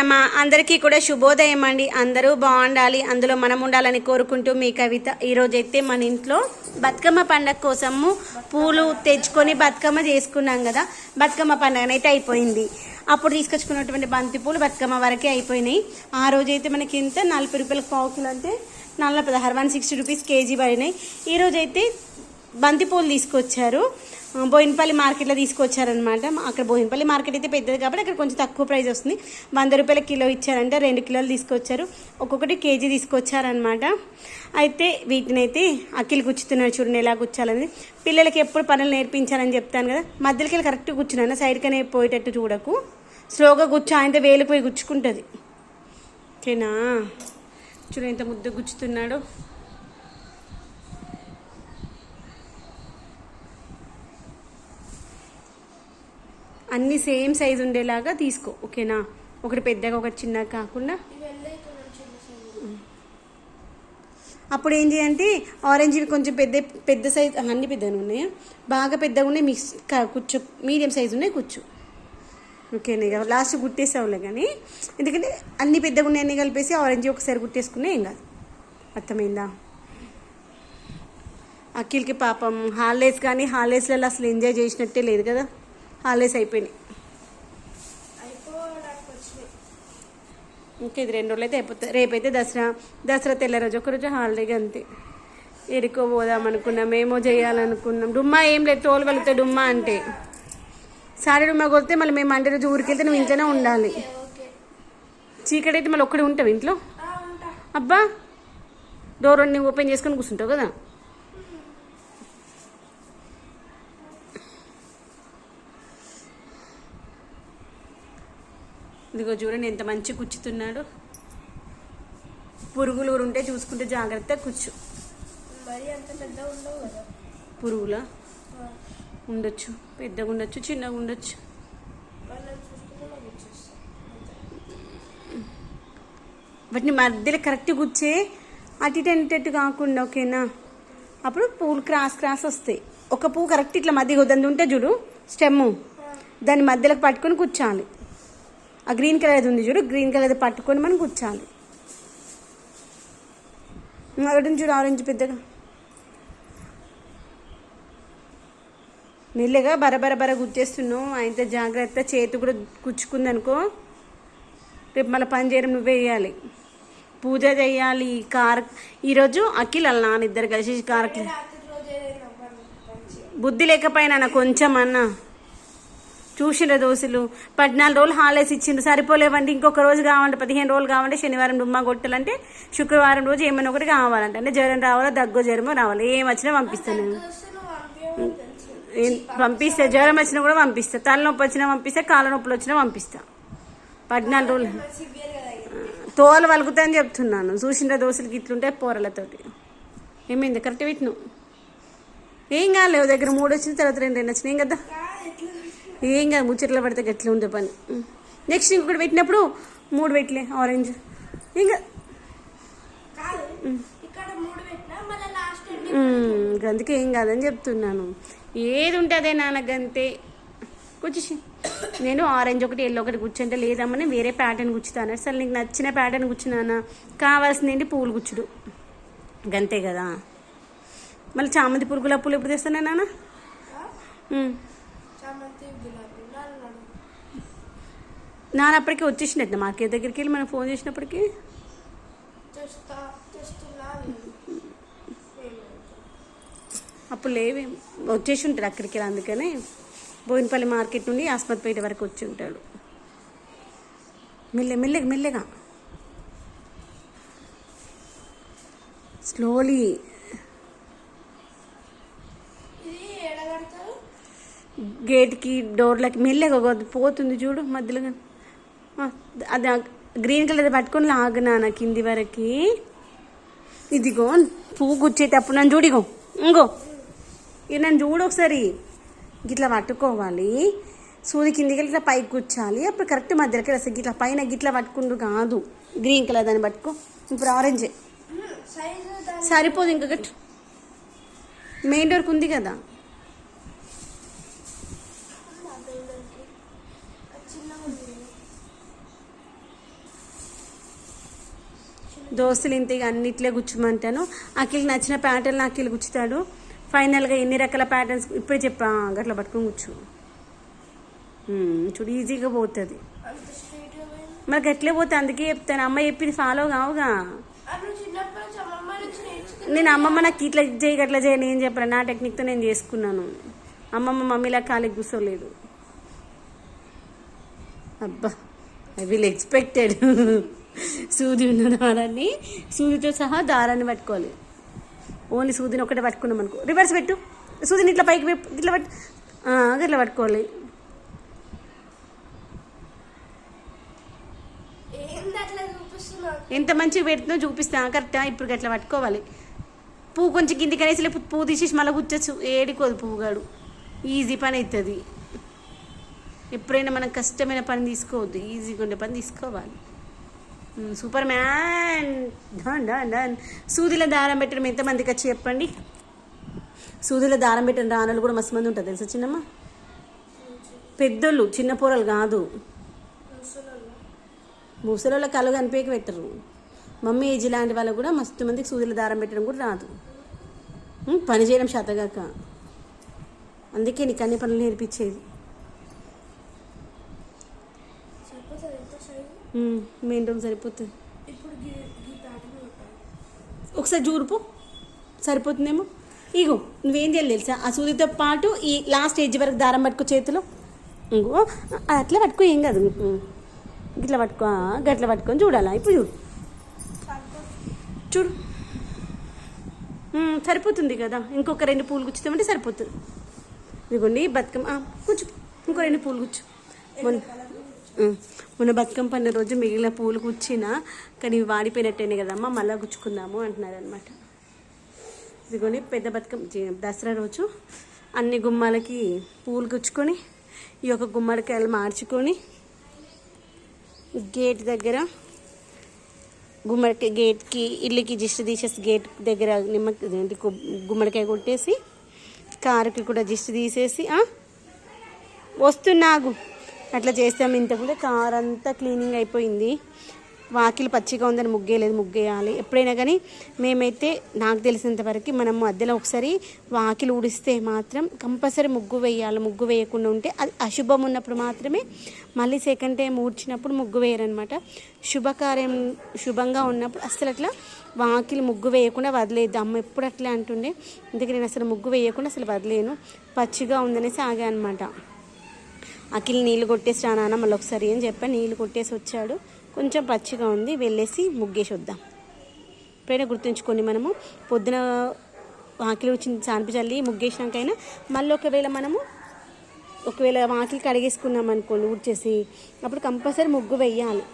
మిత్రమా అందరికీ కూడా శుభోదయం అండి. అందరూ బాగుండాలి. అందులో మనం ఉండాలని కోరుకుంటూ మీ కవిత ఈరోజైతే మన ఇంట్లో బతుకమ్మ పండగ కోసము పూలు తెచ్చుకొని బతుకమ్మ చేసుకున్నాం కదా. బతుకమ్మ పండగనైతే అయిపోయింది. అప్పుడు తీసుకొచ్చుకున్నటువంటి బంతి పూలు బతుకమ్మ వరకే అయిపోయినాయి. ఆ రోజైతే మనకి ఇంత నలభై రూపాయలకు పావు కిలో అంటే నల్ల పదహారు వన్ సిక్స్టీ రూపీస్ కేజీ పడినాయి. ఈరోజైతే బంతి పూలు తీసుకొచ్చారు. బోయినపల్లి మార్కెట్లో తీసుకొచ్చారనమాట అక్కడ బోయినపల్లి మార్కెట్ అయితే పెద్దది కాబట్టి అక్కడ కొంచెం తక్కువ ప్రైస్ వస్తుంది. వంద రూపాయల కిలో ఇచ్చారంటే రెండు కిలోలు తీసుకొచ్చారు. ఒక్కొక్కటి కేజీ తీసుకొచ్చారనమాట అయితే వీటిని అయితే అక్కిలు గుచ్చుతున్నాడు చూడండి ఎలా గుచ్చాలని పిల్లలకి ఎప్పుడు పనులు నేర్పించాలని చెప్తాను కదా. మధ్యలోకి వెళ్ళి కరెక్ట్గా కూర్చున్నాను సైడ్కనే పోయేటట్టు చూడకు. స్లోగా కూర్చో ఆయనతో వేలు పోయి గుచ్చుకుంటుంది ఓకేనా? చూడు ఎంత ముద్ద గుచ్చుతున్నాడు అన్ని సేమ్ సైజు ఉండేలాగా తీసుకో ఓకేనా? ఒకటి పెద్దగా ఒకటి చిన్నగా కాకుండా. అప్పుడు ఏం చేయంటే ఆరెంజ్ కొంచెం పెద్ద పెద్ద సైజ్ అన్ని పెద్దగా ఉన్నాయా? బాగా పెద్దగా ఉన్నాయి మిక్స్ కూర్చో మీడియం సైజు ఉన్నాయి కూర్చో. ఓకేనా? ఇక లాస్ట్ గుట్టేసావులే కానీ ఎందుకంటే అన్ని పెద్దగా ఉన్నాయన్నీ కలిపేసి ఆరెంజ్ ఒకసారి గుట్టేసుకున్నా ఏం కాదు. అర్థమైందా? అఖిల్కి పాపం హాలిడేస్ కానీ హాలిడేస్లలో అసలు ఎంజాయ్ చేసినట్టే లేదు కదా? హాలిడేస్ అయిపోయినాయి. ఇంకా ఇది రెండు రోజులు అయితే అయిపోతుంది రేపైతే దసరా. దసరా తెల్ల రోజు ఒక రోజు హాలిడేగా అంతే ఎరుకో పోదాం అనుకున్నాం ఏమో చేయాలనుకున్నాం. డుమ్మా ఏం లేదు తోలు వెళ్తే డుమ్మా అంటే. సారీ డుమ్మా కొడితే మళ్ళీ మేము మండే రోజు ఊరికి వెళ్తే నువ్వు ఇంట్లోనే ఉండాలి. చీకటి అయితే మళ్ళీ ఒక్కడే ఉంటావు ఇంట్లో? అబ్బా! డోర్ నువ్వు ఓపెన్ చేసుకొని కూర్చుంటావు కదా? ఇదిగో చూడండి ఎంత మంచి కూర్చుతున్నాడు పురుగులు ఉంటే చూసుకుంటే జాగ్రత్త కూర్చు. మరి అంత పెద్ద ఉండవు కదా? పురుగుల? ఉండొచ్చు. పెద్దగా ఉండొచ్చు చిన్నగా ఉండొచ్చు. వాటిని మధ్యలో కరెక్ట్ కూర్చే అటు ఇటు కాకుండా ఓకేనా? అప్పుడు పూలు క్రాస్ క్రాస్ వస్తాయి. ఒక పువ్వు కరెక్ట్ ఇట్లా మధ్య దాన్ని ఉంటే చూడు స్టెమ్ దాన్ని మధ్యలోకి పట్టుకొని కూర్చోాలి ఆ గ్రీన్ కలర్ ఉంది చూడు గ్రీన్ కలర్ పట్టుకొని మనం కూర్చోాలి ఒకటి చూడు ఆరెంజ్ పెద్దగా. మెల్లగా బరబర బర గుచ్చేస్తున్నావు. ఆయనతో జాగ్రత్త చేతి కూడా గుచ్చుకుందనుకో రేపు మళ్ళీ పని చేయడం నువ్వే చేయాలి. పూజ చేయాలి కార్ ఈరోజు అఖిల్ వాళ్ళ నాన్న ఇద్దరు కలిసి మంచిగా. బుద్ధి లేకపోయినా కొంచెం అన్న. చూసిండ్ర దోశలు పద్నాలుగు రోజులు హాలిడేస్ ఇచ్చిండ్రు. సరిపోలేవండి ఇంకొక రోజు కావాలంటే పదిహేను రోజులు కావాలంటే శనివారం డుమ్మా కొట్టాలంటే శుక్రవారం రోజు ఏమైనా ఒకటి కావాలంటే అంటే జ్వరం రావాలా దగ్గు జ్వరమో రావాలి ఏం వచ్చినా పంపిస్తాను నేను. ఏం పంపిస్తా జ్వరం వచ్చినా కూడా పంపిస్తా. తలనొప్పి వచ్చినా పంపిస్తా కాళ్ళ నొప్పులు వచ్చినా పంపిస్తా. పద్నాలుగు రోజులు. తోలు వలుగుతాయని చెప్తున్నాను. చూసిన దోశలకి ఇట్లుంటాయి పోరలతోటి. ఏమైంది? కరెక్ట్ పెట్టిను ఏం కాలేవు దగ్గర మూడు వచ్చిన తర్వాత రెండు రెండు వచ్చినాయి. ఏం కదా? ఏం కాదు ముచ్చట్లో పడితే గట్లా ఉండే పని. నెక్స్ట్ ఇంకొకటి పెట్టినప్పుడు మూడు పెట్టలే ఆరెంజ్ ఇంకా అందుకే ఏం కాదని చెప్తున్నాను. ఏది ఉంటే అదే నాన్నగంతే. కూర్చోసి. నేను ఆరెంజ్ ఒకటి ఎల్లో ఒకటి కూర్చుంటే లేదమ్మని వేరే ప్యాటర్న్ కూర్చుతాను. అసలు నీకు నచ్చిన ప్యాటర్న్ కూర్చున్నానా కావాల్సింది ఏంటి? పువ్వులు గుచ్చుడు గంతే కదా. మళ్ళీ చామంతి పురుగుల పూలు ఎప్పుడు తెస్తానా నాన్న మ్మ్. చామంతి గులాబీ నల్లడు నాన్న అప్పటికే వచ్చేసినట్టు మార్కెట్ దగ్గరికి వెళ్ళి మనం ఫోన్ చేసినప్పటికీ? అప్పుడు లేవే వచ్చేసి ఉంటాడు అక్కడికి వెళ్ళి అందుకని. బోయినపల్లి మార్కెట్ నుండి ఆస్పత్రిపేట వరకు వచ్చి ఉంటాడు మెల్లె మెల్లగా మెల్లగా. స్లోలీ ఇది ఎడగడతారు గేట్కి డోర్లకి మెల్లగా పోతుంది చూడు మధ్యలో. అది గ్రీన్ కలర్ పట్టుకొని లాగనా నా కింది వరకు. ఇదిగో పువ్వు గుచ్చేటప్పుడు నన్ను చూడిగో ఇంకో ఇది నన్ను చూడు ఒకసారి. గిట్లా పట్టుకోవాలి. సూది కిందికి ఇట్లా పైకి కూర్చాలి అప్పుడు కరెక్ట్ మధ్యలోకి అసలు గిట్లా పైన గిట్లా పట్టుకుండు కాదు. గ్రీన్ కలర్ దాన్ని పట్టుకో. ఇప్పుడు ఆరెంజే. సరిపోదు ఇంకా మెయిన్ డోర్కి ఉంది కదా చిన్నగా ఉంది దోస్తులు ఇంత ఇక అన్నిట్లే గుచ్చమంటాను అఖిల్ నచ్చిన ప్యాటర్న్ అఖిల్ గుచ్చుతాడు. ఫైనల్గా ఎన్ని రకాల ప్యాటర్న్స్ ఇప్పుడే చెప్పా గట్ల పట్టుకొని కూర్చు. చూడు ఈజీగా పోతుంది. మరి గట్లే పోతే అందుకే చెప్తాను. అమ్మ చెప్పింది ఫాలో కావుగా. నేను అమ్మమ్మ నాకు ఇట్లా చేయి గట్లా చేయ నేను చెప్పాను నా టెక్నిక్తో నేను చేసుకున్నాను. అమ్మమ్మ మమ్మీలా ఖాళీ కూర్చోలేదు. అబ్బా ఐ విల్ ఎక్స్పెక్టెడ్ సూది ఉన్న దారాన్ని సూదితో సహా దారాన్ని పట్టుకోవాలి. ఓన్లీ సూదిని ఒకటే పట్టుకున్నాం అనుకో. రివర్స్ పెట్టు. సూదిని ఇట్లా పైకి ఇట్లా పట్టు ఇట్లా పట్టుకోవాలి. అట్లా ఎంత మంచిగా పెడుతుందో చూపిస్తా. కరెక్టా? ఇప్పుడు గట్లా పట్టుకోవాలి. పువ్వు కొంచెం కిందికి అనేసి లేకపోతే పువ్వు తీసేసి మళ్ళీ కూర్చోచ్చు ఏడికోదు పువ్వుగాడు. ఈజీ పని అవుతుంది ఎప్పుడైనా మనం కష్టమైన పని తీసుకోవద్దు. ఈజీగా ఉండే పని తీసుకోవాలి. సూపర్ మ్యాన్ డన్ డన్ డన్ సూదిలో దారం పెట్టడం ఎంతమందికి వచ్చి చెప్పండి? సూదిలో దారం పెట్టిన రాణులు కూడా మస్తు మంది ఉంటుంది తెలుసా చిన్నమ్మ? పెద్దోళ్ళు చిన్న పూరలు కాదు. ముసలోళ్ళ కళ్ళు కనిపేకి పెట్టరు. మమ్మీ ఏజ్ లాంటి వాళ్ళకు కూడా మస్తు మందికి సూదుల దారం పెట్టడం కూడా రాదు. పని చేయడం శాతగాక. అందుకే నీకు అన్ని పనులు నేర్పించేది. రూమ్ సరిపోతుంది. ఒకసారి చూడుపు సరిపోతుందేమో? ఇగో నువ్వేం చేయాలి తెలుసా? ఆ సూదితో పాటు ఈ లాస్ట్ ఏజ్ వరకు దారం పట్టుకో చేతిలో. ఇంకో అది అట్లా పట్టుకో ఏం కాదు. ఇట్లా పట్టుకో గట్ల పట్టుకొని చూడాలా? ఇప్పుడు చూడు. చూడు. సరిపోతుంది కదా? ఇంకొక రెండు పూలు గుచ్చుతామంటే సరిపోతుంది. ఇదిగోండి బతుకమ్మ. కూర్చో. ఇంకో రెండు పూలు కూర్చో మొన్న. మొన్న బతుకమ్మ పండుగ రోజు మిగిలిన పూలు కూర్చినా కానీ వాడిపోయినట్టేనే కదమ్మా మళ్ళీ గుచ్చుకుందాము అంటున్నారు అనమాట పెద్ద బతుకమ్మ దసరా రోజు అన్ని గుమ్మాలకి పూలు గుచ్చుకొని ఈ యొక్క గుమ్మడికాయలు మార్చుకొని గేట్ దగ్గర గుమ్మడికాయ గేట్కి ఇల్లుకి జిస్ట్ తీసేసి గేట్ దగ్గర నిమ్మ గుమ్మడికాయ కొట్టేసి కారుకి కూడా జిస్ట్ తీసేసి వస్తున్నాగు. అట్లా చేస్తాము ఇంతకుముందే కార్ అంతా క్లీనింగ్ అయిపోయింది. వాకిలి పచ్చిగా ఉందని ముగ్గేయలేదు ముగ్గేయాలి. ఎప్పుడైనా కానీ మేమైతే నాకు తెలిసినంతవరకు మనం మధ్యలో ఒకసారి వాకిలి ఊడిస్తే మాత్రం కంపల్సరీ ముగ్గు వేయాలి. ముగ్గు వేయకుండా ఉంటే అది అశుభం ఉన్నప్పుడు మాత్రమే మళ్ళీ సెకండ్ టైం ఊడ్చినప్పుడు ముగ్గు వేయరనమాట శుభకార్యం శుభంగా ఉన్నప్పుడు అసలు అట్లా వాకిలి ముగ్గు వేయకుండా వదిలేదు. అమ్మ ఎప్పుడు అట్లే అంటుండే అందుకే నేను అసలు ముగ్గు వేయకుండా అసలు వదిలేను. పచ్చిగా ఉందనేసి ఆగా అనమాట అఖిల్ నీళ్ళు కొట్టేసి రా నాన్న మళ్ళీ ఒకసారి ఏం చెప్పా? నీళ్ళు కొట్టేసి వచ్చాడు. కొంచెం పచ్చిగా ఉంది. వెళ్ళేసి ముగ్గేసి వద్దాం. ఎప్పుడైనా గుర్తుంచుకొని మనము పొద్దున వాకిలి వచ్చింది సానిపి చల్లి ముగ్గేసినాకైనా మళ్ళీ ఒకవేళ మనము ఒకవేళ వాకిలి కడిగేసుకున్నాం అనుకోండి ఊడ్చేసి అప్పుడు కంపల్సరీ ముగ్గు వెయ్యాలి.